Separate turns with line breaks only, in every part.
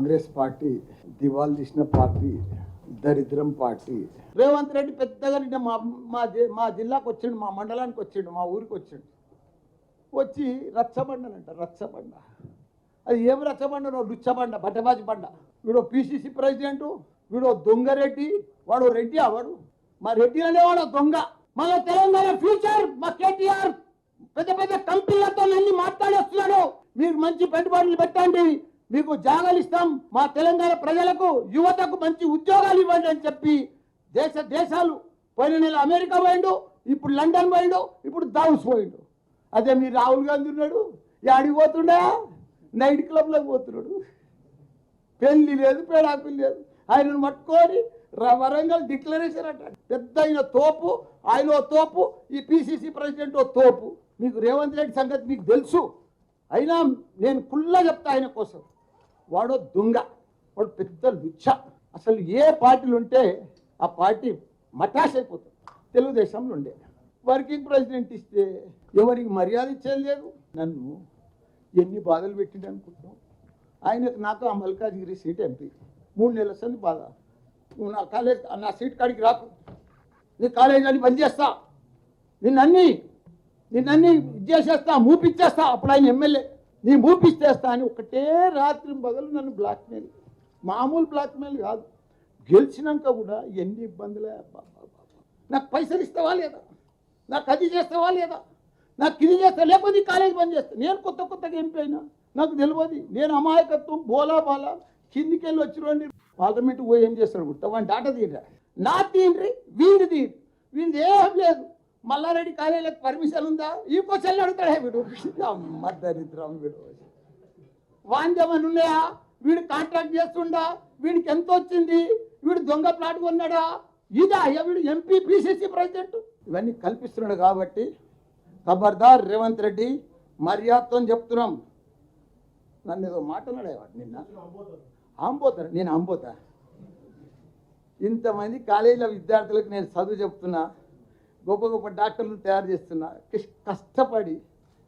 Congress party దివాల్ తీసిన party దరిద్రం party. Revanth Reddy పెద్దగా నిన్న మా మా జి- మా జిల్లాకు వచ్చిండు మా మండలానికి వచ్చిండు మా ఊరికి వచ్చిండు. వచ్చి రచ్చబండనంట రచ్చబండ. అది ఏం రచ్చబండనో లుచ్చబండ బట్టబాజి బండ. వీడో పిసిసి ప్రెసిడెంట్ దొంగ దొంగరెడ్డి వాడు రెడ్డి వాడు మా రెడ్డి అనేవాడు దొంగ. మన తెలంగాణ ఫ్యూచర్ మా కేటీఆర్ పెద్ద పెద్ద కంపెనీలతో అన్ని మాట్లాడేస్తున్నాడు. మీరు మంచి పెట్టుబడులు పెట్టండి. మీకు జాగాలు ఇస్తాం మా తెలంగాణ ప్రజలకు యువతకు మంచి ఉద్యోగాలు ఇవ్వండి అని చెప్పి దేశ దేశాలు పోయిన నెల అమెరికా పోయిండు ఇప్పుడు లండన్ పోయిండు ఇప్పుడు దావుస్ పోయిండు. అదే మీరు రాహుల్ గాంధీ ఉన్నాడు ఆడికి పోతుండే? నైట్ క్లబ్లోకి పోతున్నాడు. పెళ్ళి లేదు పేడాకులు లేదు. ఆయనను పట్టుకొని ర- వరంగల్ డిక్లరేషన్ అంట. పెద్ద ఆయన తోపు ఆయన ఓ తోపు ఈ పిసిసి ప్రెసిడెంట్ ఓ తోపు. మీకు రేవంత్ రెడ్డి సంగతి మీకు తెలుసు. అయినా నేను కుల్లా చెప్తా ఆయన కోసం. వాడు దొంగ వాడు పెద్ద లుచ్చ. అసలు ఏ పార్టీలు ఉంటే ఆ పార్టీ మటాష్ అయిపోతుంది తెలుగుదేశంలో ఉండే. వర్కింగ్ ప్రెసిడెంట్ ఇస్తే ఎవరికి మర్యాద ఇచ్చేది లేదు. నన్ను ఎన్ని బాధలు పెట్టిండు అనుకుంటున్నాం ఆయనకు నాకు ఆ మల్కాజ్గిరి సీట్ ఎంపీ. మూడు నెలల సంది బాధ. నువ్వు నా కాలేజ్ నా సీట్ కాడికి రాకు. నీ కాలేజ్ అని బంద్ చేస్తా. నిన్నన్ని నిన్నన్ని ఇది చేసేస్తా మూపిచ్చేస్తా. అప్పుడు ఆయన ఎమ్మెల్యే. నీ మూపిస్తేస్తా అని ఒకటే రాత్రి పగలు నన్ను బ్లాక్మెయిల్ మామూలు బ్లాక్మెయిల్ కాదు. గెలిచినాక కూడా ఎన్ని ఇబ్బందులే అబ్బా, నాకు పైసలు ఇస్తావా లేదా? నాకు అది చేస్తావా లేదా? నాకు ఇది చేస్తా లేకపోతే ఈ కాలేజ్ బంద్ చేస్తా. నేను కొత్త కొత్తగా ఎంపీ అయినా నాకు తెలియదు. నేను అమాయకత్వం బోలా బాలా. కిందికి వెళ్ళి వచ్చిన పార్లమెంట్ పోయి ఏం చేస్తాడు గుర్తా? వాడిని డాటా తీయరా నా తీయండి వీడి తీయండి. వీడిది ఏం లేదు. మల్లారెడ్డి కాలేజీలకు పర్మిషన్ ఉందా? ఈ క్వశ్చన్లు అడుగుతాడే వీడు. అమ్మ దరిద్రం వీడు. వాంద్యమని ఉన్నాయా? వీడు కాంట్రాక్ట్ చేస్తుండా? వీడికి ఎంత వచ్చింది? వీడు దొంగ ప్లాట్ కొన్నాడా? ఇదా అయ్యా వీడు ఎంపీ పిసిసి ప్రెసిడెంట్ ఇవన్నీ కల్పిస్తున్నాడు కాబట్టి ఖబర్దార్ రేవంత్ రెడ్డి మర్యాదతో చెప్తున్నాం. నన్ను ఏదో మాట్లాడేవాడు నిన్న? ఆంబోతారు నేను అంబోతా ఇంతమంది కాలేజీల విద్యార్థులకు నేను చదువు చెప్తున్నా. గొప్ప గొప్ప డాక్టర్లు తయారు చేస్తున్నా కష్- కష్టపడి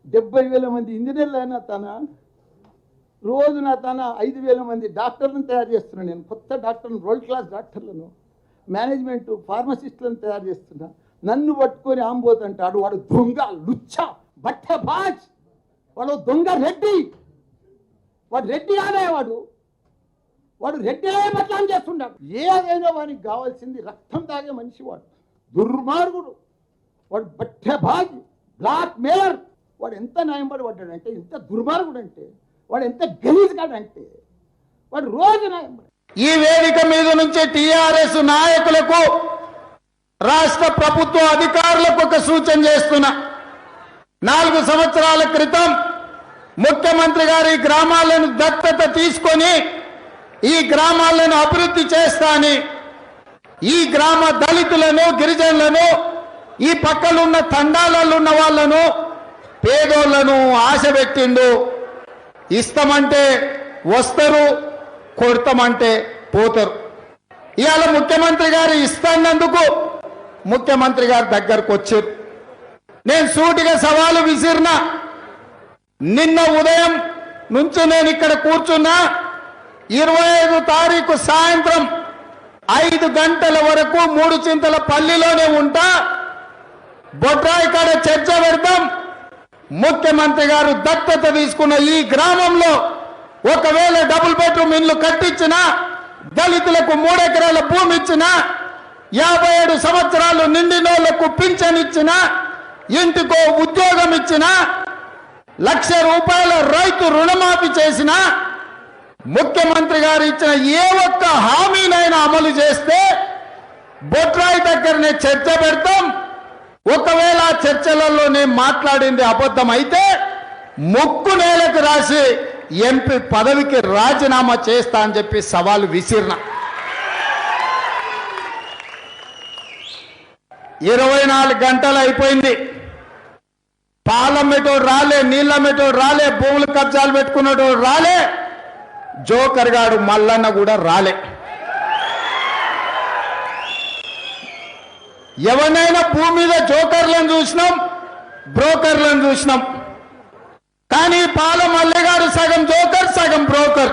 డెబ్బై వేల మంది ఇంజనీర్లు అయినా తన రోజున తన ఐదు వేల మంది డాక్టర్లను తయారు చేస్తున్నా నేను. కొత్త డాక్టర్లను వరల్డ్ క్లాస్ డాక్టర్లను మేనేజ్మెంట్ ఫార్మసిస్టులను తయారు చేస్తున్నా. నన్ను పట్టుకొని ఆంబోతంటాడు వాడు దొంగ లుచ్చ బట్ట బాజ్ వాడు దొంగ రెడ్డి. వాడు రెడ్డి కాదే వాడు. వాడు రెడ్డిలే బట్లాం చేస్తున్నాడు ఏదైనా వానికి కావాల్సింది రక్తం తాగే మనిషి వాడు. దుర్మార్గుడు. వాడు బట్టే బ్లాక్ మేలర్ వాడు ఎంత న్యాయంపడి పడ్డాడంటే ఎంత దుర్మార్గుడు అంటే వాడు ఎంత గలీజ్ అంటే వాడు రోజు న్యాయంపడి
ఈ వేదిక మీద నుంచి టిఆర్ఎస్ నాయకులకు రాష్ట్ర ప్రభుత్వ అధికారులకు ఒక సూచన చేస్తున్నా. నాలుగు సంవత్సరాల క్రితం ముఖ్యమంత్రి గారి గ్రామాలను దత్తత తీసుకొని ఈ గ్రామాలను అభివృద్ధి చేస్తా అని ఈ గ్రామ దళితులను గిరిజనులను ఈ పక్కలున్న తండాలలో ఉన్న వాళ్ళను పేదోళ్ళను ఆశ పెట్టిండు. ఇస్తామంటే వస్తారు కొడతామంటే పోతారు. ఇవాళ ముఖ్యమంత్రి గారు ఇస్తానందుకు ముఖ్యమంత్రి గారి దగ్గరకు వచ్చారు. నేను సూటిగా సవాలు విసిరిన నిన్న ఉదయం నుంచి నేను ఇక్కడ కూర్చున్నా ఇరవై ఐదు తారీఖు సాయంత్రం ఐదు గంటల వరకు మూడు చింతల పల్లిలోనే ఉంటా. బొడ్రాయి కాడ చర్చ పెడతాం ముఖ్యమంత్రి గారు దత్తత తీసుకున్న ఈ గ్రామంలో ఒకవేళ డబుల్ బెడ్రూమ్ ఇల్లు కట్టించిన దళితులకు మూడెకరాల భూమి ఇచ్చిన యాభై ఏడు సంవత్సరాలు నిండినోళ్ళకు పింఛన్ ఇచ్చిన ఇంటికో ఉద్యోగం ఇచ్చిన లక్ష రూపాయల రైతు రుణమాఫీ చేసినా ముఖ్యమంత్రి గారు ఇచ్చిన ఏ ఒక్క హామీనైనా అమలు చేస్తే బొట్రాయి దగ్గరనే చర్చ పెడతాం. ఒకవేళ చర్చలలో నేను మాట్లాడింది అబద్ధం అయితే ముక్కు నేలకు రాసి ఎంపీ పదవికి రాజీనామా చేస్తా అని చెప్పి సవాలు విసిరిన. ఇరవై నాలుగు గంటలు అయిపోయింది. పాలమ్మేటోడు రాలే నీళ్ళమ్మేటోడు రాలే భూములు కబ్జాలు పెట్టుకున్నటోడు రాలే. జోకర్ గాడు మల్లన్న కూడా రాలే. ఎవరినైనా భూమి మీద జోకర్లను చూసినాం బ్రోకర్లను చూసినాం. కానీ పాల మల్లె గారు సగం జోకర్ సగం బ్రోకర్.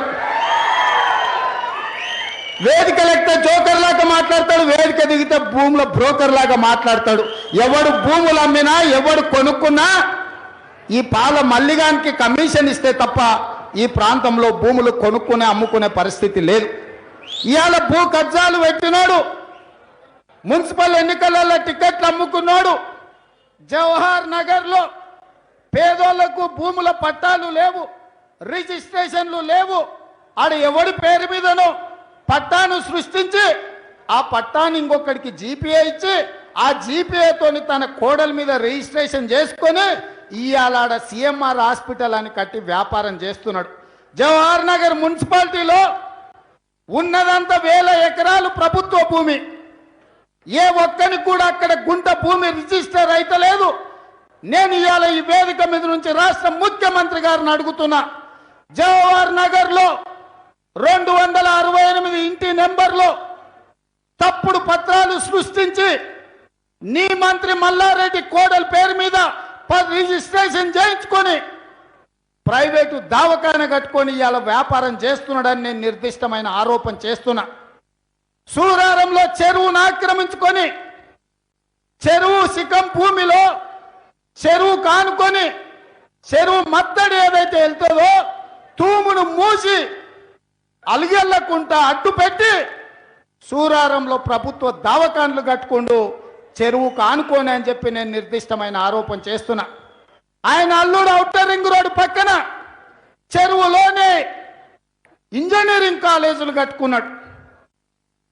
వేదిక లెక్కితే జోకర్ లాగా మాట్లాడతాడు వేదిక దిగితే భూముల బ్రోకర్ లాగా మాట్లాడతాడు. ఎవడు భూములు అమ్మినా ఎవడు కొనుక్కున్నా ఈ పాల మల్లిగానికి కమిషన్ ఇస్తే తప్ప ఈ ప్రాంతంలో భూములు కొనుక్కునే అమ్ముకునే పరిస్థితి లేదు. ఇవాళ భూ కబ్జాలు పెట్టినాడు మున్సిపల్ ఎన్నికలలో టికెట్లు అమ్ముకున్నాడు జవహర్ నగర్లో పేదోళ్ళకు భూముల పట్టాలు లేవు రిజిస్ట్రేషన్లు లేవు. ఆడ ఎవడి పేరు మీదనో పట్టాను సృష్టించి ఆ పట్టాన్ని ఇంకొకడికి జీపీఏ ఇచ్చి ఆ జీపీఏతోని తన కోడల మీద రిజిస్ట్రేషన్ చేసుకొని ఇవాళ సిఎంఆర్ హాస్పిటల్ అని కట్టి వ్యాపారం చేస్తున్నాడు. జవహర్ నగర్ మున్సిపాలిటీలో ఉన్నదంతా వేల ఎకరాలు ప్రభుత్వ భూమి. ఏ ఒక్కని కూడా అక్కడ గుంట భూమి రిజిస్టర్ అయితే లేదు నేను ఇవాళ ఈ వేదిక మీద నుంచి రాష్ట్ర ముఖ్యమంత్రి గారిని అడుగుతున్నా. జవహర్ నగర్లో రెండు వందల అరవై ఎనిమిది ఇంటి నెంబర్లో తప్పుడు పత్రాలు సృష్టించి నీ మంత్రి మల్లారెడ్డి కోడల పేరు మీద రిజిస్ట్రేషన్ చేయించుకొని ప్రైవేటు దావకాన కట్టుకొని ఇవాళ వ్యాపారం చేస్తున్నాడని నేను నిర్దిష్టమైన ఆరోపణ చేస్తున్నా. సూరారంలో చెరువును ఆక్రమించుకొని చెరువు శిఖం భూమిలో చెరువు కానుకొని చెరువు మత్తడి ఏదైతే వెళ్తుందో తూమును మూసి అలిగెళ్ళకుండా అడ్డు పెట్టి సూరారంలో ప్రభుత్వ దావకాన్లు కట్టుకుంటూ చెరువు కానుకోని అని చెప్పి నేను నిర్దిష్టమైన ఆరోపణ చేస్తున్నా. ఆయన అల్లుడు అవుటర్ రింగ్ రోడ్డు పక్కన చెరువులోనే ఇంజనీరింగ్ కాలేజీలు కట్టుకున్నాడు.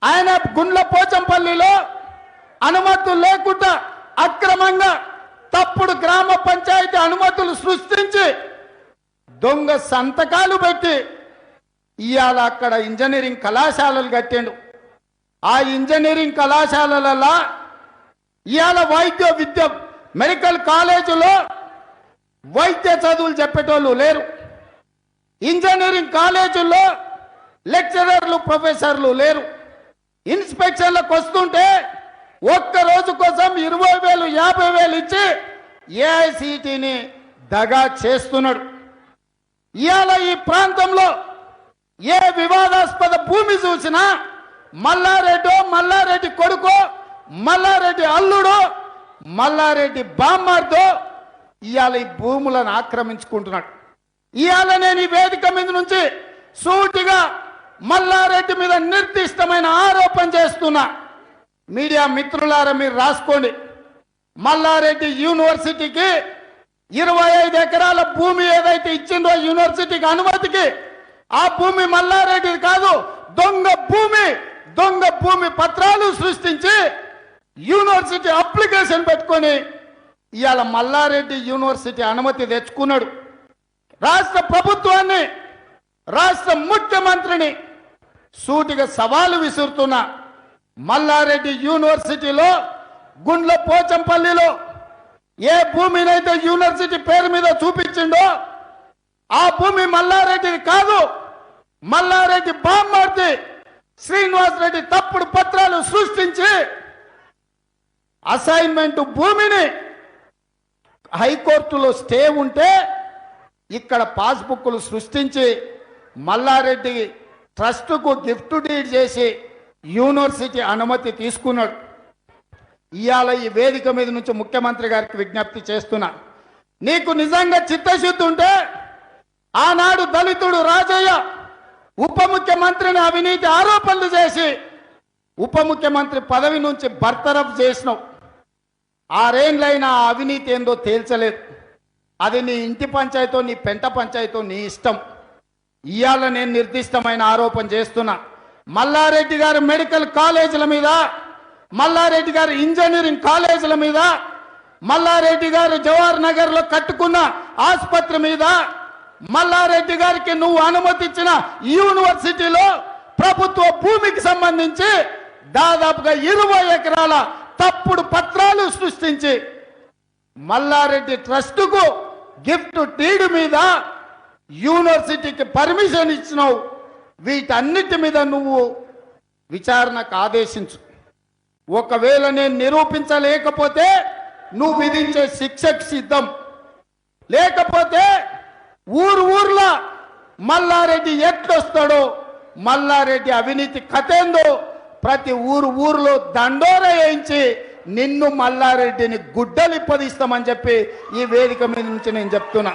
ఆయన గుండ్ల పోచంపల్లిలో అనుమతులు లేకుండా అక్రమంగా తప్పుడు గ్రామ పంచాయతీ అనుమతులు సృష్టించి దొంగ సంతకాలు పెట్టి ఇవాళ అక్కడ ఇంజనీరింగ్ కళాశాలలు కట్టిండు. ఆ ఇంజనీరింగ్ కళాశాలలలో ఇవాళ వైద్య విద్య మెడికల్ కాలేజీలో వైద్య చదువులు చెప్పేటోళ్ళు లేరు. ఇంజనీరింగ్ కాలేజీల్లో లెక్చరర్లు ప్రొఫెసర్లు లేరు. ఇన్స్పెక్షన్లకు వస్తుంటే ఒక్క రోజు కోసం ఇరవై వేలు యాభై వేలు ఇచ్చి ఏఐసిటిని దగా చేస్తున్నాడు. ఇవాళ ఈ ప్రాంతంలో ఏ వివాదాస్పద భూమి చూసినా మల్లారెడ్డో మల్లారెడ్డి కొడుకో మల్లారెడ్డి అల్లుడు మల్లారెడ్డి బామ్మార్దో ఇవాళ ఈ భూములను ఆక్రమించుకుంటున్నాడు. ఇవాళ నేను ఈ వేదిక మీద నుంచి సూటిగా మల్లారెడ్డి మీద నిర్దిష్టమైన ఆరోపణ చేస్తున్నా. మీడియా మిత్రులారా మీరు రాసుకోండి. మల్లారెడ్డి యూనివర్సిటీకి ఇరవై ఐదు ఎకరాల భూమి ఏదైతే ఇచ్చిందో యూనివర్సిటీకి అనుమతికి ఆ భూమి మల్లారెడ్డిది కాదు దొంగ భూమి దొంగ భూమి పత్రాలు సృష్టించి యూనివర్సిటీ అప్లికేషన్ పెట్టుకొని ఇవాళ మల్లారెడ్డి యూనివర్సిటీ అనుమతి తెచ్చుకున్నాడు. రాష్ట్ర ప్రభుత్వాన్ని రాష్ట్ర ముఖ్యమంత్రిని సూటిగా సవాలు విసురుతున్నా మల్లారెడ్డి యూనివర్సిటీలో గుండ్ల పోచంపల్లిలో ఏ భూమినైతే యూనివర్సిటీ పేరు మీద చూపించిండో ఆ భూమి మల్లారెడ్డిది కాదు. మల్లారెడ్డి బామ్మర్ది శ్రీనివాస్ రెడ్డి తప్పుడు పత్రాలు సృష్టించి అసైన్మెంట్ భూమిని హైకోర్టులో స్టే ఉంటే ఇక్కడ పాస్బుక్లు సృష్టించి మల్లారెడ్డి ట్రస్టుకు గిఫ్ట్ డీడ్ చేసి యూనివర్సిటీ అనుమతి తీసుకున్నాడు. ఇవాళ ఈ వేదిక మీద నుంచి ముఖ్యమంత్రి గారికి విజ్ఞప్తి చేస్తున్నా. నీకు నిజంగా చిత్తశుద్ధి ఉంటే ఆనాడు దళితుడు రాజయ్య ఉప ముఖ్యమంత్రిని అవినీతి ఆరోపణలు చేసి ఉప ముఖ్యమంత్రి పదవి నుంచి బర్తరఫ్ చేసినావు. ఆరేండ్లైన అవినీతి ఏందో తేల్చలేదు. అది నీ ఇంటి పంచాయతో నీ పెంట పంచాయతో నీ ఇష్టం. ఇవాళ నేను నిర్దిష్టమైన ఆరోపణ చేస్తున్నా. మల్లారెడ్డి గారు మెడికల్ కాలేజీల మీద మల్లారెడ్డి గారు ఇంజనీరింగ్ కాలేజీల మీద మల్లారెడ్డి గారు జవహర్ నగర్లో కట్టుకున్న ఆసుపత్రి మీద మల్లారెడ్డి గారికి నువ్వు అనుమతిచ్చిన యూనివర్సిటీలో ప్రభుత్వ భూమికి సంబంధించి దాదాపుగా ఇరవై ఎకరాల తప్పుడు పత్రాలు సృష్టించి మల్లారెడ్డి ట్రస్టుకు గిఫ్ట్ టీడు మీద యూనివర్సిటీకి పర్మిషన్ ఇచ్చినావు. వీటన్నిటి మీద నువ్వు విచారణకు ఆదేశించు. ఒకవేళ నేను నిరూపించలేకపోతే నువ్వు విధించే శిక్షకు సిద్ధం. లేకపోతే ఊరు ఊర్లో మల్లారెడ్డి ఎట్లొస్తాడో మల్లారెడ్డి అవినీతి కథేందో ప్రతి ఊరు ఊరిలో దండోర వేయించి నిన్ను మల్లారెడ్డిని గుడ్డలిప్పదిస్తామని చెప్పి ఈ వేదిక మీద నుంచి నేను చెప్తున్నా.